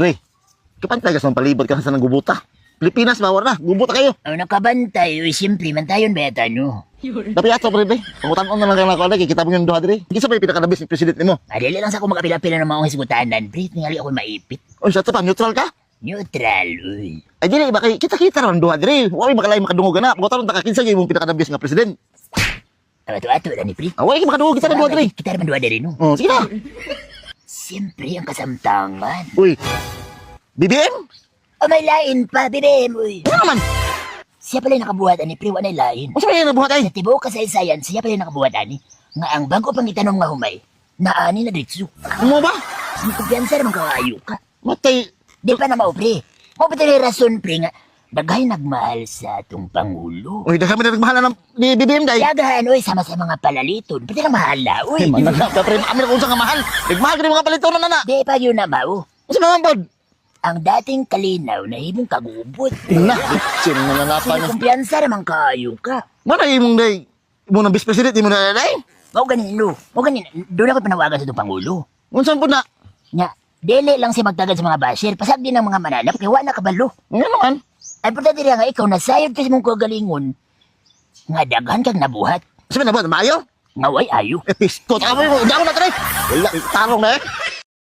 Uy, kapantay ka sa palibot ka sa nang gubuta. Pilipinas, bawar na. Gubuta kayo. Ang nakabantay, uy, siyempre, mantayon ba yata, no? Tapi ato pre be. Pangutan-on na lang kayo mga kolege. Kita mo yung duha diri. Kisa pa yung pinakadabis ni presidente mo. Adili lang sa ako makapila-pila ng mga hisgutanan, pre. Tingali ako maipit. O sa pa, neutral ka? Neutral, uy. Ay dili ba kay kita-kita ra duha. Wa may makalay makadungog na. Pangutan ta kakinsa gyud mong pinakadabis nga president. Ato-ato na ni, pre. Away makadungog kita na duha diri. Kita naman duwa diri, no? Oh, sige na. Siyempre, ang kasamtangan. Uy. BBM? O may lain pa, bibim, uy. Ano naman? Siya pala yung nakabuhat, ani, pre, wanay lain. Ano sa yung nabuhat ay? Sa tibuok kasaysayan, siya pala yung nakabuhat, ani. Nga ang bago pang itanong nga humay, naani na ditsu. Ano ba? Ang kumpiyansa naman kawayo ka. Matay. Di pa na mao, pre. Mo pa tali rason, pre, nga daghay nagmahal sa atong Pangulo. Uy, dahil kami na nagmahal na ng BBM day. Yagahan, uy, sama sa mga palaliton. Pati na mahal na, uy. Ay, man, nagka pre, kami na kung saan nga mahal. Nagmahal ka rin mga palito na na. Di pa yun na mao. Ano naman bod? Ang dating kalinaw na hibong kagubot. Na, sino na nanapan Sino na. kumpiyansa naman kayo ka. Mana imong day? Imong na vice president imong na day? Mao ganino. Mao ganino. Doon ako panawagan sa itong Pangulo. Unsan po na? Nga, dili lang siya magtagad sa mga basher. Pasag din ng mga mananap, kaya wala kabalo. Nga naman. Ay, importante rin nga ikaw, nasayod kasi mong kagalingon. Nga daghan kang nabuhat. Sabi na ba, maayo? Nga way ayo. Eh, pisto. Tama mo, dako na tayo. Wala, tarong na eh.